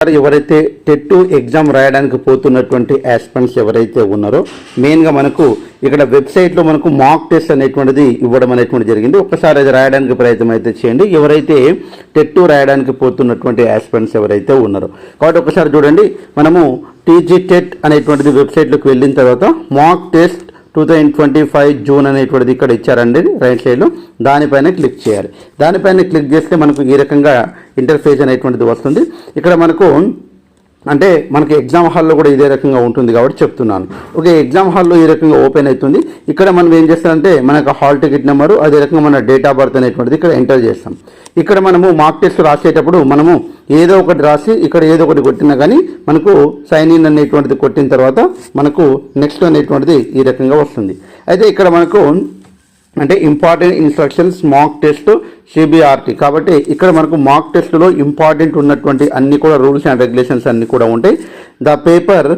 ఎవరైతే TET exam రాయడానికి పోతున్నటువంటి ఆస్పెంట్స్ ఎవరైతే ఉన్నారో మెయిన్గా మనకు ఇక్కడ వెబ్సైట్లో మనకు మాక్ టెస్ట్ అనేటువంటిది ఇవ్వడం అనేటువంటి జరిగింది. ఒక్కసారి అది రాయడానికి ప్రయత్నం అయితే చేయండి. ఎవరైతే టెట్ రాయడానికి పోతున్నటువంటి ఆస్పెంట్స్ ఎవరైతే ఉన్నారో. కాబట్టి ఒకసారి చూడండి మనము టీజీ టెట్ అనేటువంటిది వెబ్సైట్లోకి వెళ్ళిన తర్వాత mock test two thousand twenty five June అనేటువంటిది ఇక్కడ ఇచ్చారండి రైట్ సైడ్లో. దానిపైన క్లిక్ చేయాలి. దానిపైన క్లిక్ చేస్తే మనకు ఈ రకంగా ఇంటర్ఫేస్ అనేటువంటిది వస్తుంది. ఇక్కడ మనకు అంటే మనకి ఎగ్జామ్ హాల్లో కూడా ఇదే రకంగా ఉంటుంది కాబట్టి చెప్తున్నాను. ఓకే ఎగ్జామ్ హాల్లో ఈ రకంగా ఓపెన్ అవుతుంది. ఇక్కడ మనం ఏం చేస్తామంటే మనకు హాల్ టికెట్ నెంబరు అదే రకంగా మన డేట్ ఆఫ్ బర్త్ అనేటువంటిది ఇక్కడ ఎంటర్ చేస్తాం. ఇక్కడ మనము మార్క్ టెస్ట్ రాసేటప్పుడు మనము ఏదో ఒకటి రాసి ఇక్కడ ఏదో ఒకటి కొట్టినా కానీ మనకు సైన్ ఇన్ అనేటువంటిది కొట్టిన తర్వాత మనకు నెక్స్ట్ అనేటువంటిది ఈ రకంగా వస్తుంది. అయితే ఇక్కడ మనకు అంటే important instructions mock test CBRT కాబట్టి ఇక్కడ మనకు మాక్ టెస్ట్లో ఇంపార్టెంట్ ఉన్నటువంటి అన్ని కూడా రూల్స్ అండ్ రెగ్యులేషన్స్ అన్ని కూడా ఉంటాయి. The paper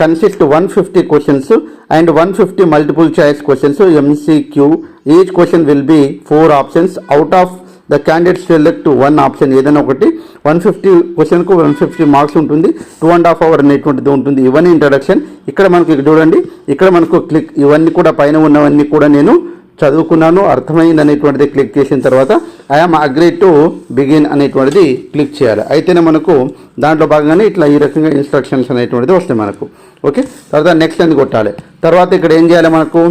consist one fifty questions and one fifty multiple choice questions MCQ each question will be four options out of the candidate select one option ఏదైనా ఒకటి వన్ ఫిఫ్టీ క్వశ్చన్కు one fifty marks ఉంటుంది. Two and half hour అనేటువంటిది ఉంటుంది. ఇవన్నీ introduction ఇక్కడ మనకు ఇక్కడ చూడండి. ఇక్కడ మనకు క్లిక్ ఇవన్నీ కూడా పైన ఉన్నవన్నీ కూడా నేను చదువుకున్నాను. అర్థమైంది అనేటువంటిది క్లిక్ చేసిన తర్వాత I am agree to begin అనేటువంటిది క్లిక్ చేయాలి. అయితేనే మనకు దాంట్లో భాగంగానే ఇట్లా ఈ రకంగా ఇన్స్ట్రక్షన్స్ అనేటువంటిది వస్తాయి మనకు. ఓకే తర్వాత నెక్స్ట్ అని కొట్టాలి? తర్వాత ఇక్కడ ఏం చేయాలి మనకు?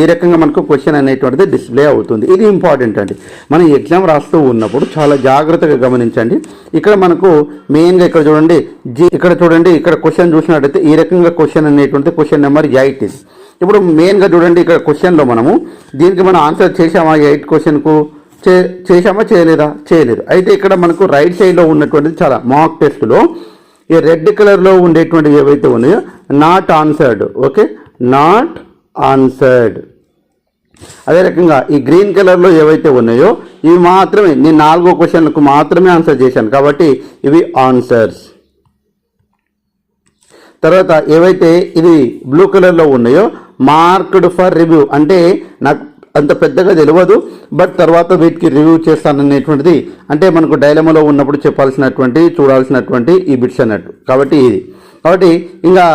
ఈ రకంగా మనకు క్వశ్చన్ అనేటువంటిది డిస్ప్లే అవుతుంది. ఇది ఇంపార్టెంట్ అండి. మనం ఎగ్జామ్ రాస్తూ ఉన్నప్పుడు చాలా జాగ్రత్తగా గమనించండి. ఇక్కడ మనకు మెయిన్గా ఇక్కడ చూడండి జీ ఇక్కడ చూడండి ఇక్కడ క్వశ్చన్ చూసినట్టయితే ఈ రకంగా క్వశ్చన్ అనేటువంటిది క్వశ్చన్ నెంబర్ ఎయిట్ ఇది ఇప్పుడు మెయిన్గా చూడండి ఇక్కడ క్వశ్చన్లో మనము దీనికి మనం ఆన్సర్ చేసామా ఎయిట్ క్వశ్చన్కు చే చేసామా చేయలేదా? చేయలేదు. అయితే ఇక్కడ మనకు రైట్ సైడ్లో ఉన్నటువంటిది చాలా మాక్ టెస్ట్లో ఈ రెడ్ కలర్లో ఉండేటువంటివి ఏవైతే ఉన్నాయో not answered okay not answered అదే రకంగా ఈ గ్రీన్ కలర్లో ఏవైతే ఉన్నాయో ఇవి మాత్రమే నేను నాలుగో క్వశ్చన్లకు మాత్రమే ఆన్సర్ చేశాను. కాబట్టి ఇవి ఆన్సర్స్ తర్వాత ఏవైతే ఇది బ్లూ కలర్లో ఉన్నాయో మార్క్డ్ ఫర్ రివ్యూ అంటే నాకు అంత పెద్దగా తెలియదు బట్ తర్వాత వీటికి రివ్యూ చేస్తాననేటువంటిది అంటే మనకు డైలమాలో ఉన్నప్పుడు చెప్పాల్సినటువంటి చూడాల్సినటువంటి ఈ బిట్స్ అన్నట్టు. కాబట్టి ఇది. కాబట్టి ఇంకా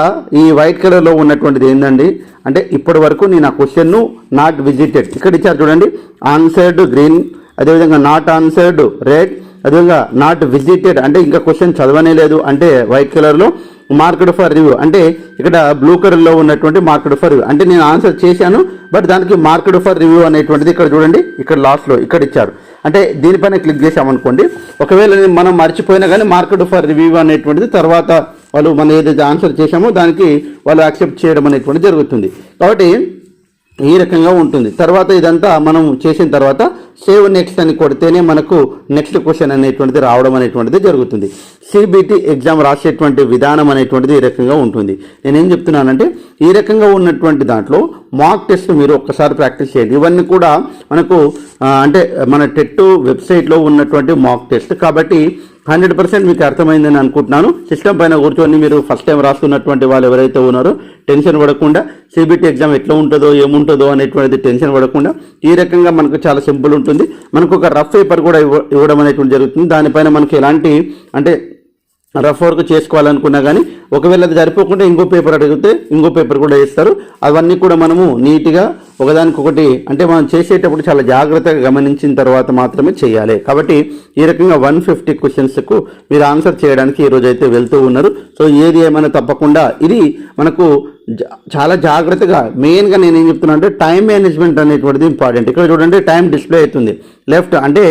ఈ వైట్ కలర్లో ఉన్నటువంటిది ఏంటండి అంటే ఇప్పటి వరకు నేను ఆ క్వశ్చన్ను నాట్ విజిటెడ్ ఇక్కడ ఇచ్చారు చూడండి ఆన్సర్డ్ గ్రీన్ అదేవిధంగా నాట్ ఆన్సర్డ్ రెడ్ అదేవిధంగా నాట్ విజిటెడ్ అంటే ఇంకా క్వశ్చన్ చదవనే లేదు అంటే వైట్ కలర్లో మార్కెడ్ ఫర్ రివ్యూ అంటే ఇక్కడ బ్లూ కలర్లో ఉన్నటువంటి మార్కెట్ ఫర్ రివ్యూ అంటే నేను ఆన్సర్ చేశాను బట్ దానికి మార్కెట్ ఫర్ రివ్యూ అనేటువంటిది ఇక్కడ చూడండి ఇక్కడ లాస్ట్లో ఇక్కడ ఇచ్చారు. అంటే దీనిపైన క్లిక్ చేసామనుకోండి ఒకవేళ మనం మర్చిపోయినా కానీ మార్కెట్ ఫర్ రివ్యూ అనేటువంటిది తర్వాత వాళ్ళు మనం ఏదైతే ఆన్సర్ చేశామో దానికి వాళ్ళు యాక్సెప్ట్ చేయడం అనేటువంటి జరుగుతుంది. కాబట్టి ఈ రకంగా ఉంటుంది. తర్వాత ఇదంతా మనం చేసిన తర్వాత సేవ్ నెక్స్ట్ అని కొడితేనే మనకు నెక్స్ట్ క్వశ్చన్ అనేటువంటిది రావడం అనేటువంటిది జరుగుతుంది. సిబిటి ఎగ్జామ్ రాసేటువంటి విధానం అనేటువంటిది ఈ రకంగా ఉంటుంది. నేనేం చెప్తున్నానంటే ఈ రకంగా ఉన్నటువంటి దాంట్లో మాక్ టెస్ట్ మీరు ఒక్కసారి ప్రాక్టీస్ చేయండి. ఇవన్నీ కూడా మనకు అంటే మన టెట్ వెబ్సైట్లో ఉన్నటువంటి మాక్ టెస్ట్ కాబట్టి హండ్రెడ్ పర్సెంట్ మీకు అర్థమైందని అనుకుంటున్నాను. సిస్టమ్ పైన కూర్చొని మీరు ఫస్ట్ టైం రాస్తున్నటువంటి వాళ్ళు ఎవరైతే ఉన్నారో టెన్షన్ పడకుండా సిబిటీ ఎగ్జామ్ ఎట్లా ఉంటుందో ఏముంటుందో అనేటువంటిది టెన్షన్ పడకుండా ఈ రకంగా మనకు చాలా సింపుల్ ఉంటుంది. మనకు ఒక రఫ్ పేపర్ కూడా ఇవ్వ ఇవ్వడం అనేటువంటి జరుగుతుంది. దానిపైన మనకి ఎలాంటి అంటే రఫ్ వర్క్ చేసుకోవాలనుకున్నా కానీ ఒకవేళ అది సరిపోకుండా ఇంకో పేపర్ అడిగితే ఇంకో పేపర్ కూడా ఇస్తారు అవన్నీ కూడా మనము నీట్గా ఒకదానికొకటి అంటే మనం చేసేటప్పుడు చాలా జాగ్రత్తగా గమనించిన తర్వాత మాత్రమే చేయాలి. కాబట్టి ఈ రకంగా వన్ ఫిఫ్టీ క్వశ్చన్స్కు మీరు ఆన్సర్ చేయడానికి ఈరోజు అయితే వెళ్తూ ఉన్నారు. సో ఏది ఏమైనా తప్పకుండా ఇది మనకు చాలా జాగ్రత్తగా మెయిన్గా నేను ఏం చెప్తున్నా అంటే టైం మేనేజ్మెంట్ అనేటువంటిది ఇంపార్టెంట్. ఇక్కడ చూడండి టైం డిస్ప్లే అవుతుంది. లెఫ్ట్ అంటే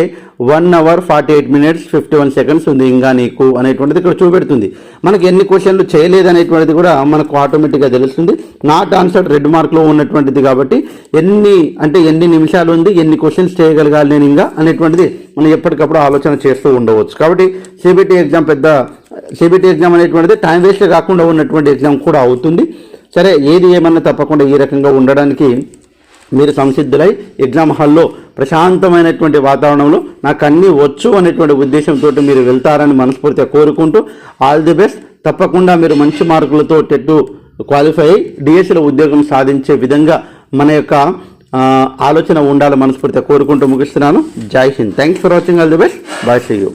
one hour forty eight minutes fifty one seconds ఉంది ఇంకా నీకు అనేటువంటిది ఇక్కడ చూపెడుతుంది. మనకి ఎన్ని క్వశ్చన్లు చేయలేదు అనేటువంటిది కూడా మనకు ఆటోమేటిక్గా తెలుస్తుంది. నాట్ ఆన్సర్ రెడ్ మార్క్లో ఉన్నటువంటిది కాబట్టి ఎన్ని అంటే ఎన్ని నిమిషాలు ఉంది ఎన్ని క్వశ్చన్స్ చేయగలగాలి నేను ఇంకా అనేటువంటిది మనం ఎప్పటికప్పుడు ఆలోచన చేస్తూ ఉండవచ్చు. కాబట్టి సిబిటి ఎగ్జామ్ పెద్ద సిబిటి ఎగ్జామ్ అనేటువంటిది టైం వేస్ట్ కాకుండా ఉన్నటువంటి ఎగ్జామ్ కూడా అవుతుంది. సరే ఏది ఏమన్నా తప్పకుండా ఈ రకంగా ఉండడానికి మీరు సంసిద్ధులై ఎగ్జామ్ హాల్లో ప్రశాంతమైనటువంటి వాతావరణంలో నాకు అన్నీ వచ్చు అనేటువంటి ఉద్దేశంతో మీరు వెళ్తారని మనస్ఫూర్తిగా కోరుకుంటూ ఆల్ ది బెస్ట్ తప్పకుండా మీరు మంచి మార్కులతో టెట్టు క్వాలిఫై అయ్యి డిఎస్సీలో ఉద్యోగం సాధించే విధంగా మన యొక్క ఆలోచన ఉండాలని మనస్ఫూర్తిగా కోరుకుంటూ ముగిస్తున్నాను. జై Hind. Thanks for watching all the best bye see you